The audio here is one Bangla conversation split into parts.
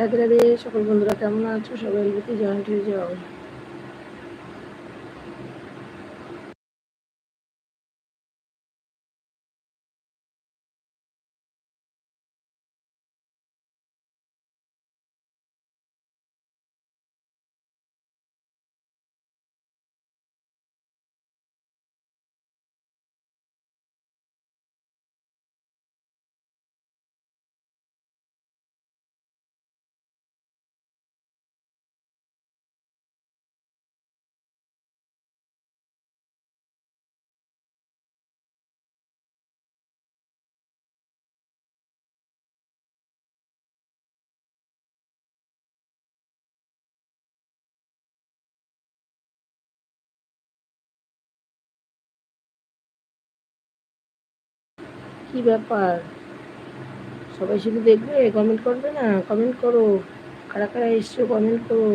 রাধে রাধে সকল বন্ধুরা কেমন আছো? সবাই জয়েন্ট হয়ে যাও কি ব্যাপার? সবাই শুধু দেখবে কমেন্ট করবে না? কমেন্ট করো। কারা কারা এসছো কমেন্ট করো।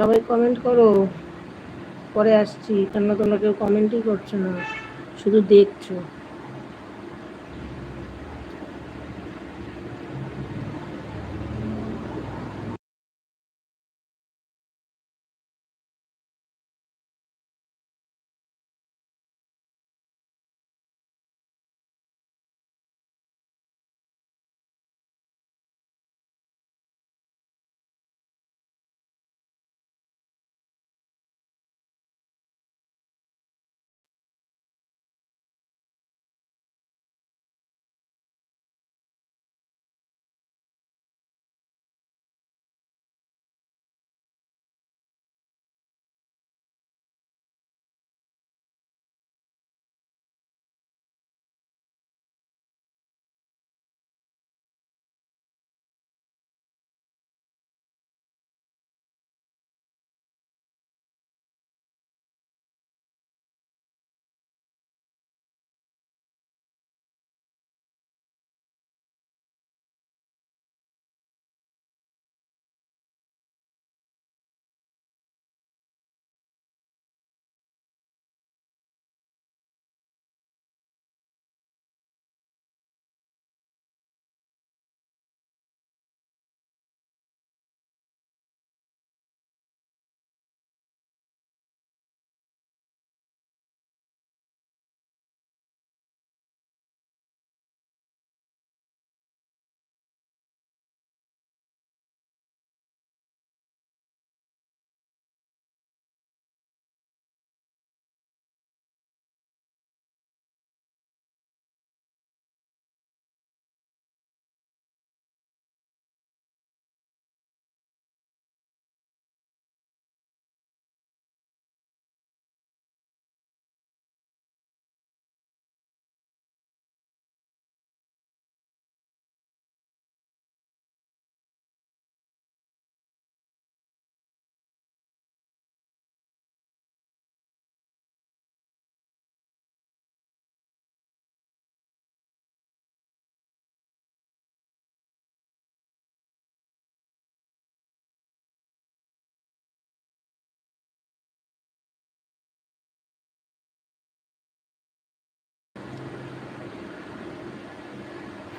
সবাই কমেন্ট করো। পরে আসছি। কেননা তোমরা কেউ কমেন্টই করছ না। শুধু দেখছ।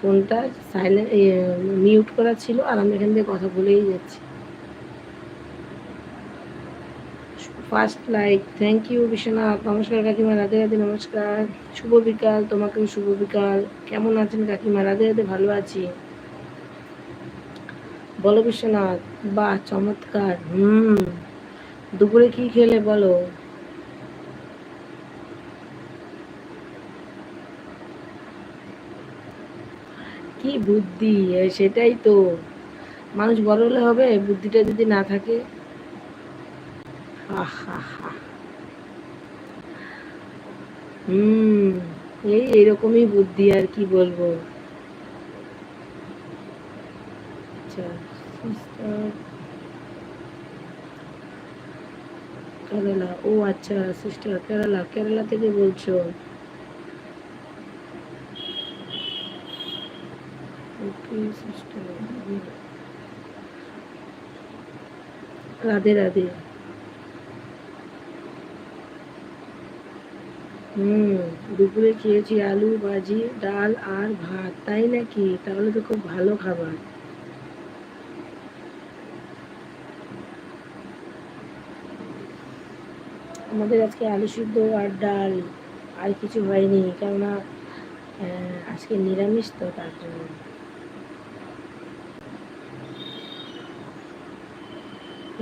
ফোনটা সাইলেন্ট মিউট করা ছিল আর আমি এখান থেকে কথা বলেই যাচ্ছি। First like thank you Biswanath. নমস্কার, কাকিমা। রাধে রাধে, নমস্কার। শুভ বিকাল, তোমাকেও শুভ বিকাল। কেমন আছেন কাকিমা? রাধে রাধে, ভালো আছি। বলো বিশ্বনাথ, বাহ, চমৎকার। হুম। দুপুরে কি খেলে বলো? কি বুদ্ধি? সেটাই তো। মানুষ বড় হলে হবে, বুদ্ধিটা যদি না থাকে। হুম, এই এরকমই বুদ্ধি আর কি বলব? আচ্ছা কেরালা ও আচ্ছা সিস্টার কেরালা কেরালা থেকে বলছো? রাধে রাধে। হুম, দুপুরে খেয়েছি আলু, ভাজি, ডাল আর ভাত, তাই নাকি? তাহলে তো খুব ভালো খাবার। আমাদের আজকে আলু সিদ্ধ আর ডাল, আর কিছু হয়নি, কেননা আজকে নিরামিষ তো তার জন্য।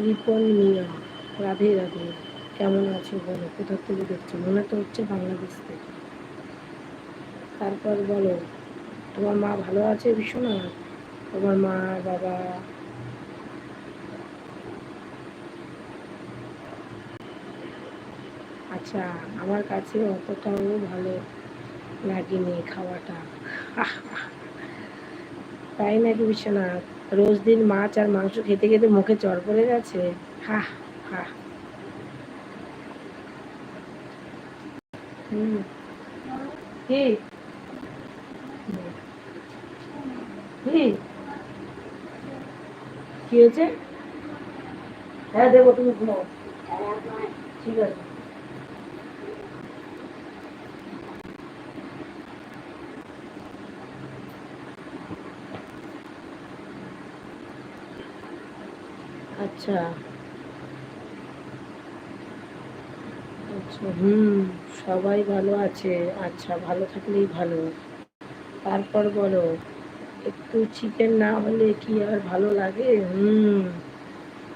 রিপন মিয়া, রাধে রাধে। কেমন আছো বলো? কোথা থেকে দেখছ? মনে তো হচ্ছে বাংলাদেশ থেকে। তারপর বলো, তোমার মা ভালো আছে বিশ্বনাথ? তোমার মা, বাবা? আচ্ছা আমার কাছে অতটাও ভালো লাগেনি খাওয়াটা। তাই নাকি বিশ্বনাথ রোজ দিন মাছ আর মাংস খেতে খেতে মুখে চর পড়ে গেছে। হা। হা। কি হয়েছে? হ্যাঁ দেবো তুমি ঘুমাও। ঠিক আছে। আচ্ছা। আচ্ছা হুম, সবাই ভালো আছে। আচ্ছা ভালো থাকলেই ভালো। তারপর বলো, একটু চিকেন না হলে কি আর ভালো লাগে? হুম,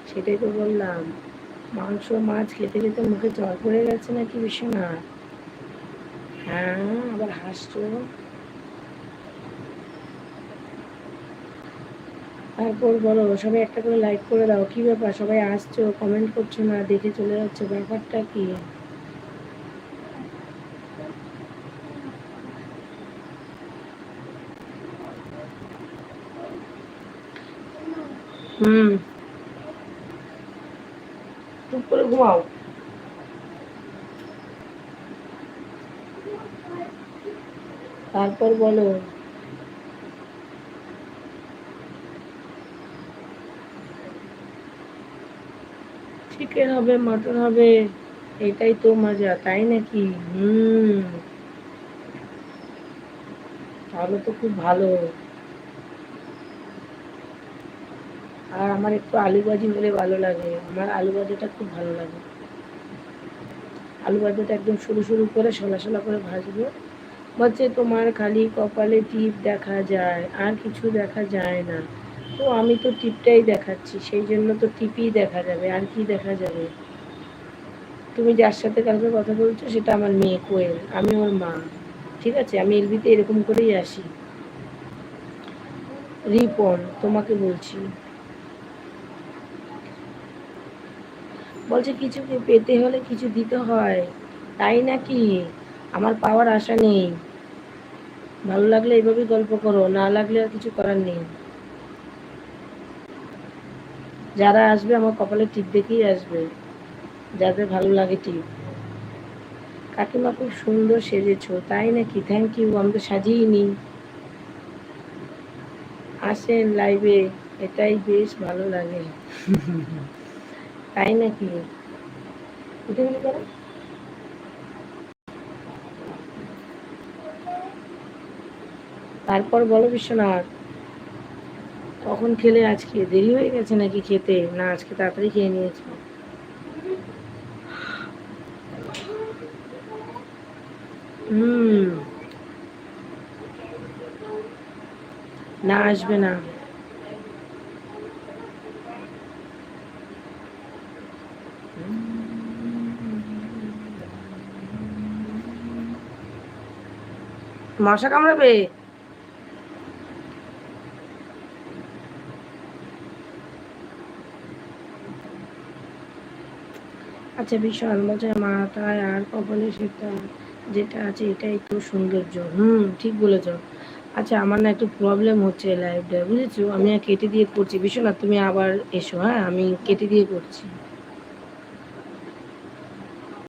সেটাই তো বললাম। মাংস, মাছ খেতে খেতে মুখে জল পড়ে গেছে নাকি না হ্যাঁ আবার হাসছো? তারপর বলো সবাই একটা করে লাইক করে দাও। কি ব্যাপার? সবাই আসছো কমেন্ট করছ না দেখে চলে যাচ্ছে ব্যাপারটা কি? হুম। চুপ করে ঘুমাও। তারপর বলো চিকেন হবে মটন হবে? এটাই তো মজা, তাই নাকি? হুম। তাহলে তো খুব ভালো। আর আমার একটু আলু ভাজি হলে ভালো লাগে। আমার আলু ভাজাটা খুব ভালো লাগে। আলু ভাজাটা একদম সরু সরু করে সলা সলা করে ভাজবো। বলছে তোমার খালি কপালে টিপ দেখা যায়, আর কিছু দেখা যায় না। তো আমি তো টিপটাই দেখাচ্ছি, সেই জন্য তো টিপই দেখা যাবে, আর কি দেখা যাবে? তুমি যার সাথে কালকে কথা বলছো, সেটা আমার মেয়ে কোয়েল, আমি ওর মা, ঠিক আছে? আমি এলবিতে এরকম করেই আসি। রিপন, তোমাকে বলছি। বলছে, কিছু পেতে হলে কিছু দিতে হয়? তাই নাকি? আমার পাওয়ার আশা নেই। ভালো লাগলে এইভাবে গল্প করো, না লাগলে আর কিছু করার নেই। যারা আসবে আমার কপালে টিপ দেখেই আসবে। যাদের ভালো লাগে টিপ। কাকিমা খুব সুন্দর সেজেছ, তাই নাকি? থ্যাংক ইউ আমি তো সাজিয়ে নি আসেন লাইভে এটাই বেশ ভালো লাগে। তাই নাকি? তারপর বলো বিশ্বনাথ। কখন খেলে আজকে দেরি হয়ে গেছে নাকি খেতে? না, আজকে তাড়াতাড়ি খেয়ে নিয়েছো। হুম। না, আসবে না। মশা কামড়াবে? আচ্ছা বিশাল বলছে মাথায় আর কপালে সেটা যেটা আছে এটাই তো সৌন্দর্য। হুম, ঠিক বলেছ। আচ্ছা আমার না একটু প্রবলেম হচ্ছে লাইভটা বুঝেছ? আমি আর কেটে দিয়ে করছি। বিশ্বনাথ তুমি আবার এসো হ্যাঁ? আমি কেটে দিয়ে করছি।